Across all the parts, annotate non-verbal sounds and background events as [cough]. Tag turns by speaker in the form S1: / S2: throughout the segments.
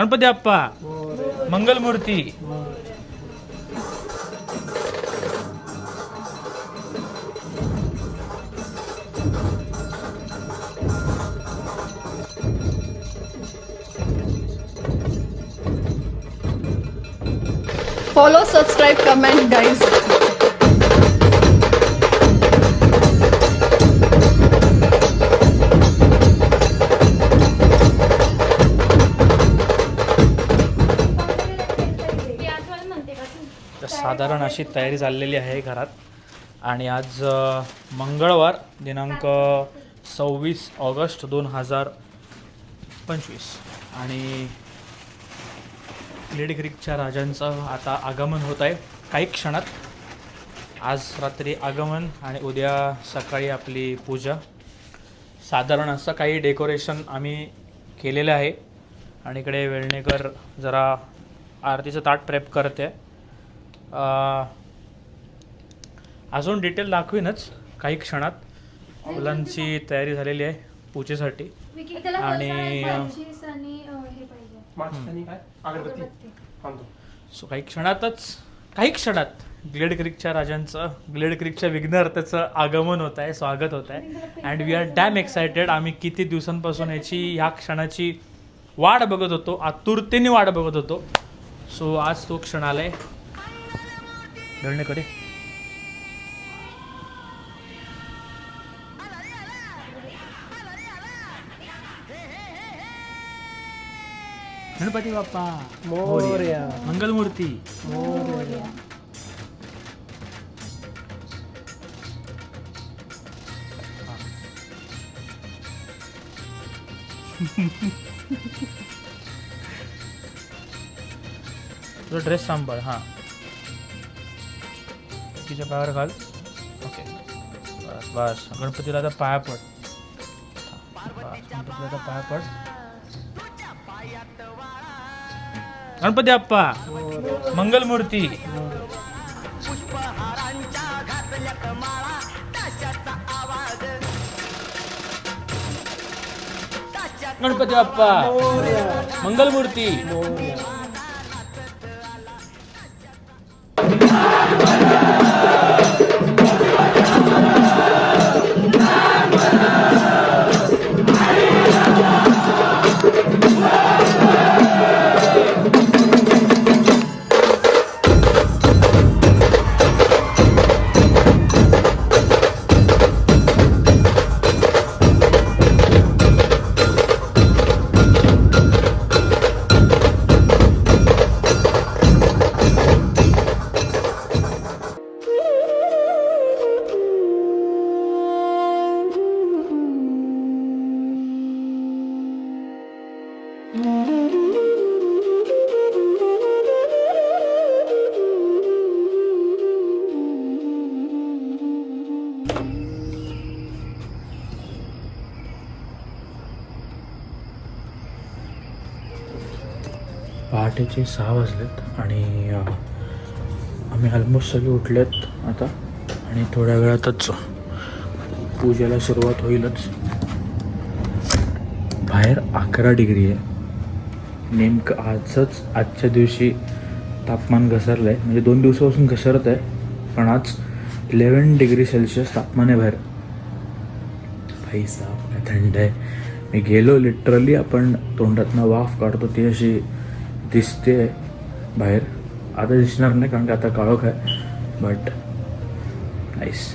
S1: Ganpati Bappa Mangalmurti
S2: Follow, subscribe, comment, guys.
S1: साधारण अशी तयारी चाललेली आहे घरात. आणि आज मंगळवार दिनांक सव्वीस ऑगस्ट दोन हजार पंचवीस. आणि क्लेड ग्रीकच्या राजांचं आता आगमन होत आहे. काही क्षणात आज रात्री आगमन आणि उद्या सकाळी आपली पूजा. साधारण असं काही डेकोरेशन आम्ही केलेलं आहे. आणि इकडे वेळणेकर जरा आरतीचं ताट प्रेप करते. आहे अजून डिटेल दाखवीनच काही क्षणात. मुलांची तयारी झालेली आहे पूजेसाठी. आणि,
S3: हे
S1: सो काही क्षणातच काही क्षणात ग्लेड क्रिकच्या राजांचं ग्लेड क्रिकच्या विघ्नहर्त्याचं आगमन होत आहे स्वागत होत आहे. And we are damn excited आम्ही किती दिवसांपासून याची ह्या क्षणाची वाट बघत होतो आतुरतेने वाट बघत होतो. सो आज तो क्षण आलाय करे. गणपती बाप्पा.
S4: मोरया.
S1: मंगलमूर्ती. तुझा ड्रेस सांभाळ हां. तिच्या पायावर घाल. ओके. बस बस. गणपतीला आता पाया पड. बस, गणपतीला आता पाया पड. गणपती बाप्पा मंगलमूर्ती. गणपती बाप्पा मंगलमूर्ती. पहाटेचे सहा वाजलेत आणि आम्ही ऑलमोस्ट सगळे उठलेत आता आणि थोड्या वेळातच पूजेला सुरुवात होईलच. बाहेर अकरा डिग्री आहे. नेमकं आजच आजच्या दिवशी तापमान घसरलं आहे म्हणजे दोन दिवसापासून घसरत आहे पण आज इलेवन डिग्री सेल्सिअस तापमान आहे बाहेर. भाई साहेब काय थंड आहे. मी गेलो लिटरली आपण तोंडातनं वाफ काढतो ती अशी दिसते बाहेर. आता दिसणार नाही कारण की आता काळोख आहे. बट नाईस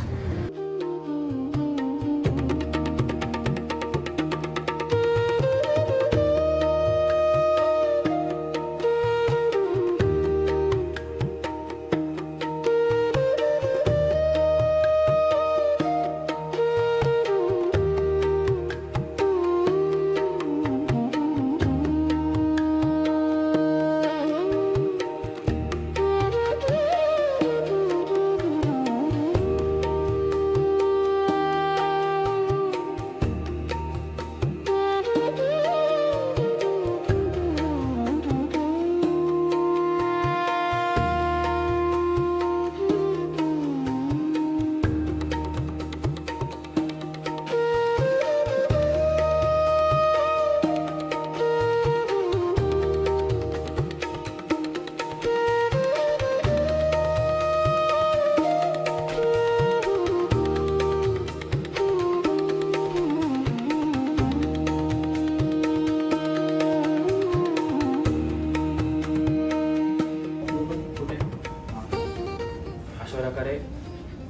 S1: प्रकारे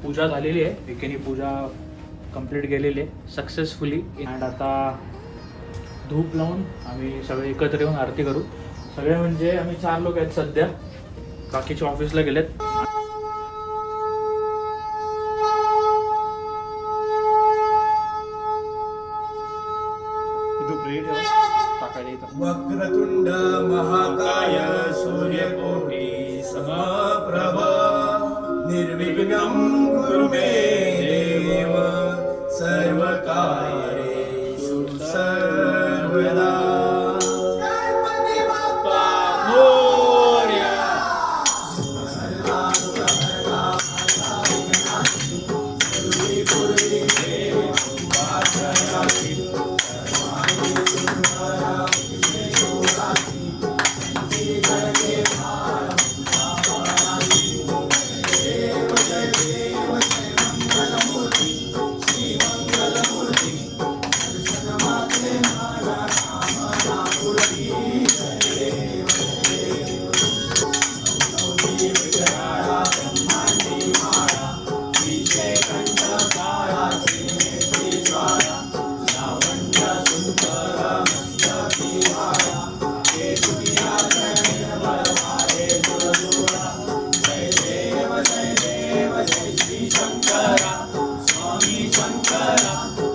S3: पूजा झालेली आहे. विकेनी पूजा कंप्लीट केलेली आहे. सक्सेसफुली अँड आता धूप लावून आम्ही सगळे एकत्र येऊन आरती करू. सगळे म्हणजे आम्ही चार लोक आहेत सध्या. बाकीच्या ऑफिसला गेलेत.
S1: निर्विघ्नं कुरु मे देव सर्वकाय Bye.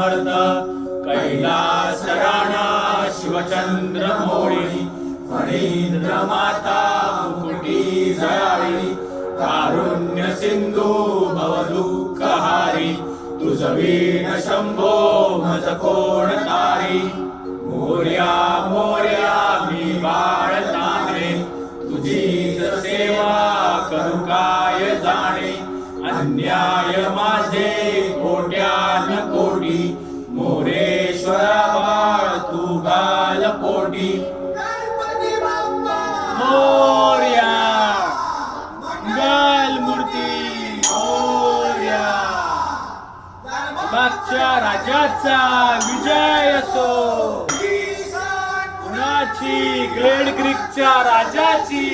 S1: समर्थ कैलास राणा शिवचंद्र मोळी
S5: फणींद्र माता मुकुटी जयाळी तारुण्य सिंधू भवदुःखहारी तुझवीण शंभो मज कोण तारी मोर्या मोर्या मी बाळ तांबे तुझी सेवा करू काय जाणे अन्याय माझे कोट्या नको राजाचा विजय असो. कुणाची ग्रेड ग्रीकच्या राजाची?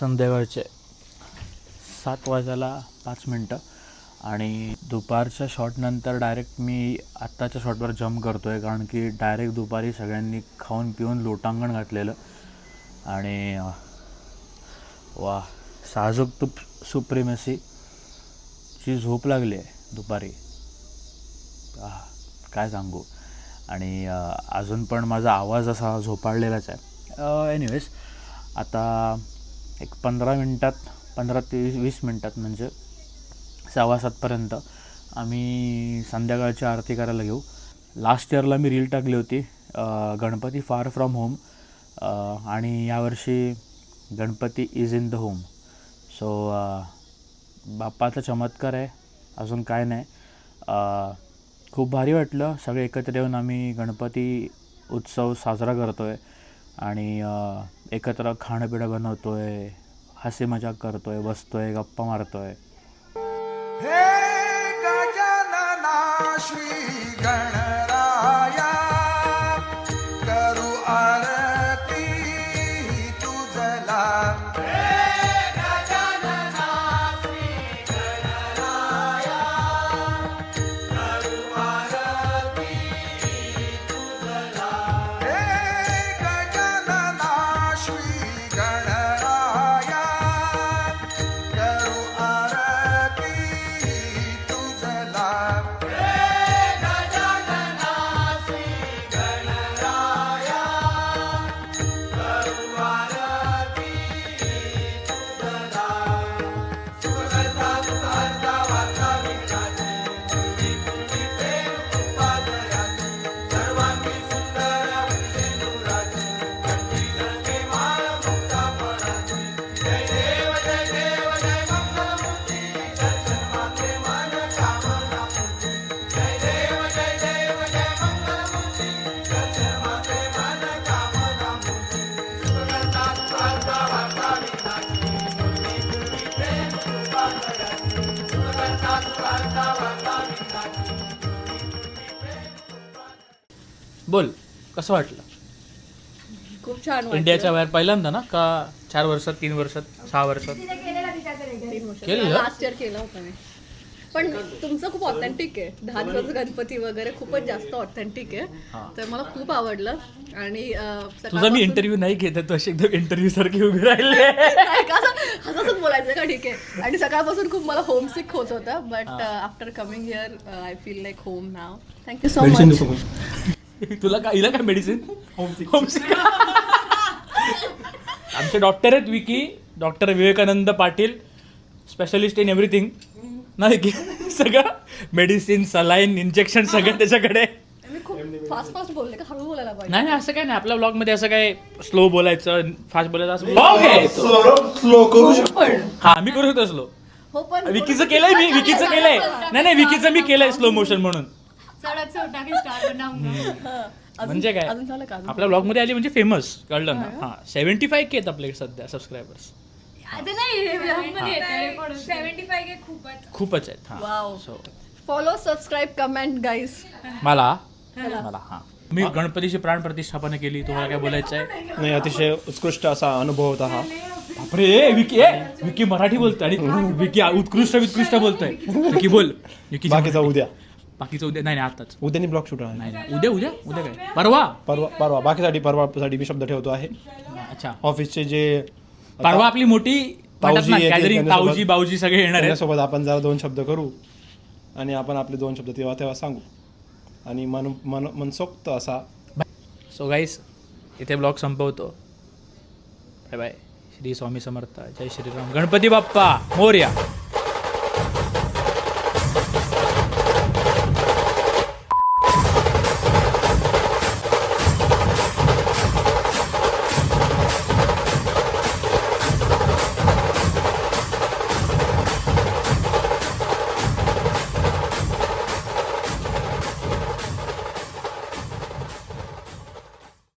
S1: संध्याकाळचे सात वाजायला पाच मिनटं. आणि दुपारच्या शॉटनंतर डायरेक्ट मी आत्ताच्या शॉटवर जम्प करतो आहे कारण की डायरेक्ट दुपारी सगळ्यांनी खाऊन पिऊन लोटांगण घातलेलं. आणि वा साजूक तुप सुप्रिमेसी ची झोप लागली आहे दुपारी. काय सांगू. आणि अजून पण माझा आवाज असा झोपाळलेलाच आहे. एनिवेज आता एक पंधरा मिनटात पंधरा ते वीस वीस मिनटात म्हणजे सव्वा सातपर्यंत आम्ही संध्याकाळची आरती करायला घेऊ. लास्ट इयरला मी रील टाकली होती गणपती फार फ्रॉम होम आणि यावर्षी Ganpati is in the home so बाप्पाचा चमत्कार आहे अजून काय नाही. खूप भारी वाटलं सगळे एकत्र येऊन आम्ही गणपती उत्सव साजरा करतो आहे आणि एकत्र खाणं पिणं बनवतो आहे हसी मजाक करतो आहे बसतो आहे गप्पा मारतो आहे
S6: श्री गणराया
S1: कसं वाटलं?
S2: खूप छान वाटलं.
S1: इंडियाच्या बाहेर पहिल्यांदा ना? का चार वर्षात तीन वर्षात सहा वर्षात? केलेलं?
S2: लास्ट इयर केला? होता मी. पण तुमचं खूप ऑथेंटिक आहे. दहा दिवस गणपती वगैरे खूपच जास्त ऑथेंटिक आहे. तर मला खूप आवडलं. आणि अं,
S1: तुझा मी
S2: सकाळपासून-
S1: इंटरव्ह्यू नाही घेत तो अशी एकदम इंटरव्ह्यू सारखी उभी राहिली [laughs]
S2: नाही का? हसतच बोलायचं का? ठीक आहे. आणि सकाळपासून खूप मला होमसिक होत होतं but after coming here I feel like home now thank you so much
S1: तुला काय हिला काय मेडिसिन आमचे डॉक्टर आहेत Vicky doctor Vivekanand Patil specialist in everything नाही की? सगळं मेडिसिन सलाईन इंजेक्शन सगळं त्याच्याकडे.
S2: मी खूप फास्ट फास्ट बोलले का हळू बोलायला पाहिजे.
S1: नाही नाही असं काय नाही. आपल्या ब्लॉगमध्ये असं काय स्लो बोलायचं फास्ट बोलायचं असं ब्लॉग आहे तो.
S7: स्लो करू शकतो.
S1: हा मी करू शकतो स्लो
S2: हो पण
S1: विकीचं केलंय मी विकीचं केलंय. नाही नाही विकीचं मी केलंय स्लो मोशन म्हणून.
S2: सडक से उठा के स्टार्ट करना
S1: म्हणजे काय?
S2: अजून झालं का अजून?
S1: आपल्या ब्लॉगमध्ये आली म्हणजे फेमस कळलं ना? हा. सेव्हन्टी फाय के आहेत आपले सध्या सबस्क्रायबर्स खूपच. आहेत हा.
S2: फॉलो सबस्क्राईब कमेंट गाईज
S1: मला? मला. हा. मी गणपतीची प्राण प्रतिष्ठापना केली तुम्हाला काय बोलायचं आहे
S8: नाही अतिशय उत्कृष्ट असा अनुभव होता हा.
S1: बापरे विकी ए, विकी मराठी बोलतोय आणि विकी उत्कृष्ट उत्कृष्ट बोलतोय. विकी बोल विकी
S8: बाकीचा उद्या.
S1: बाकीचं उद्या नाही नाही आताच
S8: उद्यानी ब्लॉग शूट आहे
S1: नाही नाही. उद्या उद्या? उद्या काय? परवा?
S8: परवा परवा. बाकीसाठी परवासाठी मी शब्द ठेवतो आहे.
S1: अच्छा.
S8: ऑफिसचे जे
S1: परवा आपली मोठी
S8: ताऊजी येतील,
S1: गॅदरिंग
S8: त्यांच्यासोबत-
S1: ताऊजी बाऊजी सगळे येणार आहेत.
S8: त्यांच्यासोबत आपण जरा दोन शब्द करू आणि आपण आपले दोन शब्द तेव्हा तेव्हा सांगू. आणि मन मन मनसोक्त असा.
S1: सो गाईस इथे ब्लॉग संपवतो. Bye bye Shri Swami Samarth. जय श्रीराम. गणपती बाप्पा मोर्या.